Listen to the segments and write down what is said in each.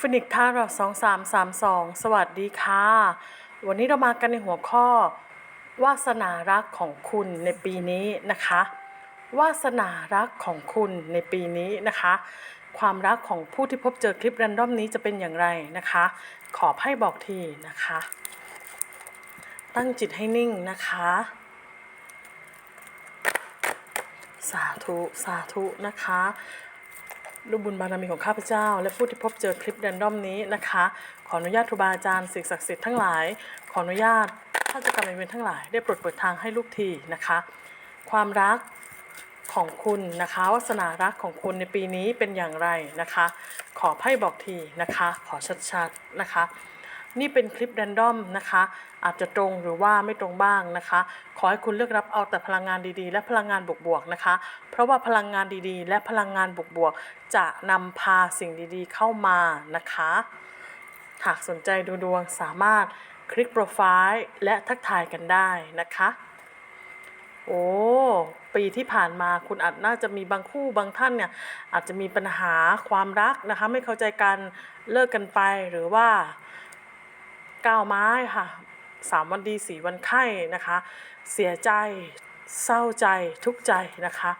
ฟินิกท่าเราสองสามสามสองสวัสดีค่ะ วันนี้เรามากันในหัวข้อ วาสนารักของคุณในปีนี้นะคะ วาสนารักของคุณในปีนี้นะคะ ความรักของผู้ที่พบเจอคลิปแรนดอมนี้จะเป็นอย่างไรนะคะ ขอให้บอกทีนะคะ ตั้งจิตให้นิ่งนะคะ สาธุ สาธุนะคะ ลูกบุญบารมีของข้าพเจ้า และผู้ที่พบเจอคลิปแรนดอมนี้นะคะ ขออนุญาตครูบาอาจารย์สิ่งศักดิ์สิทธิ์ทั้งหลาย ขออนุญาตท่านเจ้ากรรมนายเวรทั้งหลายได้โปรดเปิดทางให้ลูกทีนะคะ ความรักของคุณนะคะวาสนารักของคุณในปีนี้เป็นอย่างไรนะคะ ขอให้บอกทีนะคะ ขอชัดๆนะคะ นี่เป็นคลิปแรนดอมนะคะ อาจจะตรงหรือว่าไม่ตรงบ้างนะคะ ขอให้คุณเลือกรับเอาแต่พลังงานดีๆ และพลังงานบวกๆนะคะ เพราะว่าพลังงานดีๆ และพลังงานบวกๆจะนำพาสิ่งดีๆ เข้ามานะคะ หากสนใจดูดวงสามารถคลิกโปรไฟล์และทักทายกันได้นะคะ โอ้ปีที่ผ่านมาคุณอาจน่าจะมีบางคู่บางท่านเนี่ยอาจจะมีปัญหาความรักนะคะ ไม่เข้าใจกันเลิกกันไปหรือว่า ก้าวไม้ค่ะสามวันดีสี่วันไข้นะคะ เสียใจเศร้าใจทุกใจนะคะ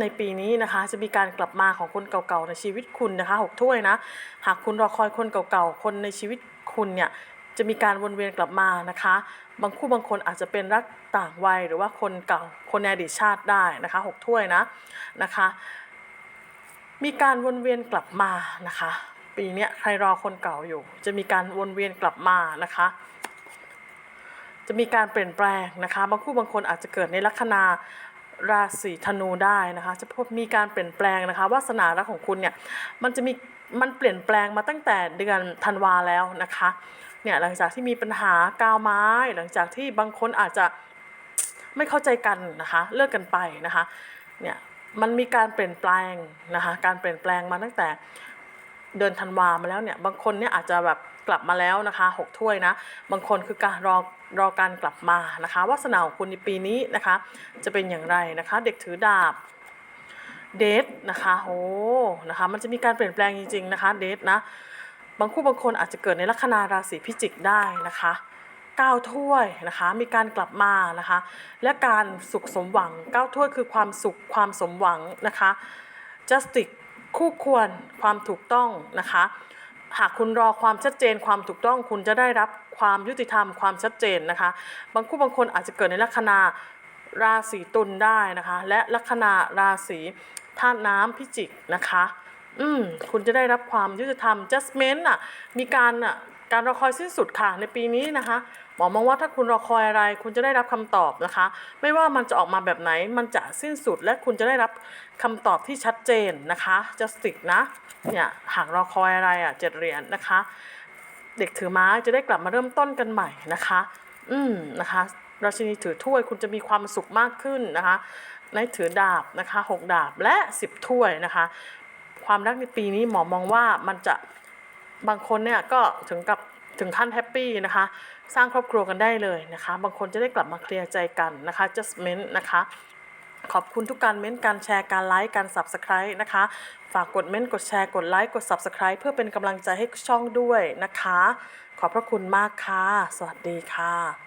ในปีนี้นะคะ จะมีการกลับมาของคนเก่าๆในชีวิตคุณนะคะหกถ้วยนะ หากคุณรอคอยคนเก่าๆคนในชีวิตคุณเนี่ยจะมีการวนเวียนกลับมานะคะ บางคู่บางคนอาจจะเป็นรักต่างวัยหรือว่าคนเก่าคนในอดีตชาติได้นะคะหกถ้วยนะนะคะ มีการวนเวียนกลับมานะคะ ปีนี้ใครรอคนเก่าอยู่ จะมีการวนเวียนกลับมานะคะ จะมีการเปลี่ยนแปลงนะคะบางคู่บางคนอาจจะเกิดในลัคนาราศีธนูได้นะคะ จะพบมีการเปลี่ยนแปลงนะคะวาสนารักของคุณเนี่ยมันจะมีมันเปลี่ยนแปลงมาตั้งแต่เดือนธันวาแล้วนะคะเนี่ยหลังจากที่มีปัญหากาวไม้ หลังจากที่บางคนอาจจะไม่เข้าใจกันนะคะ เลิกกันไปนะคะเนี่ยมันมีการเปลี่ยนแปลงนะคะการเปลี่ยนแปลงมาตั้งแต่ เดือนธันวามาแล้วเนี่ยบางคนเนี่ยอาจจะแบบกลับมาแล้วนะคะหกถ้วยนะ บางคนคือการรอรอการกลับมานะคะวาสนาของคุณในปีนี้นะคะ จะเป็นอย่างไรนะคะ เด็กถือดาบเดทนะคะโอ้นะคะมันจะมีการเปลี่ยนแปลงจริงๆนะคะเดทนะบางคู่บางคนอาจจะเกิดในลัคนาราศีพิจิกได้นะคะเก้าถ้วยนะคะมีการกลับมานะคะและการสุขสมหวังเก้าถ้วยคือความสุขความสมหวังนะคะ justice คู่ควรความถูกต้องนะคะ หากคุณรอความชัดเจนความถูกต้องคุณจะได้รับความยุติธรรมความชัดเจนนะคะ บางคู่บางคนอาจจะเกิดในลัคนาราศีตุลได้นะคะ และลัคนาราศีธาตุน้ำพิจิกนะคะ อืมคุณจะได้รับความยุติธรรม just เมน n ์อะมีการอะ การรอคอยสิ้นสุดค่ะในปีนี้นะคะหมอมองว่าถ้าคุณรอคอยอะไร คุณจะได้รับคำตอบนะคะ ไม่ว่ามันจะออกมาแบบไหน มันจะสิ้นสุดและคุณจะได้รับคำตอบที่ชัดเจนนะคะ justice นะเนี่ยหากรอคอยอะไรอะเจ็ดเหรียญนะคะ เด็กถือไม้จะได้กลับมาเริ่มต้นกันใหม่นะคะ อืมนะคะราชินีถือถ้วยคุณจะมีความสุขมากขึ้นนะคะในถือดาบนะคะหกดาบและสิบถ้วยนะคะ ความรักในปีนี้หมอมองว่ามันจะ บางคนเนี่ยก็ถึงกับถึงขั้นแฮปปี้นะคะ สร้างครอบครัวกันได้เลยนะคะ บางคนจะได้กลับมาเคลียร์ใจกันนะคะ justment นะคะขอบคุณทุกการเม้นต์การแชร์การไลค์การ subscribe นะคะ ฝากกดเม้นต์กดแชร์กดไลค์กด subscribe เพื่อเป็นกำลังใจให้ช่องด้วยนะคะ ขอบพระคุณมากค่ะ สวัสดีค่ะ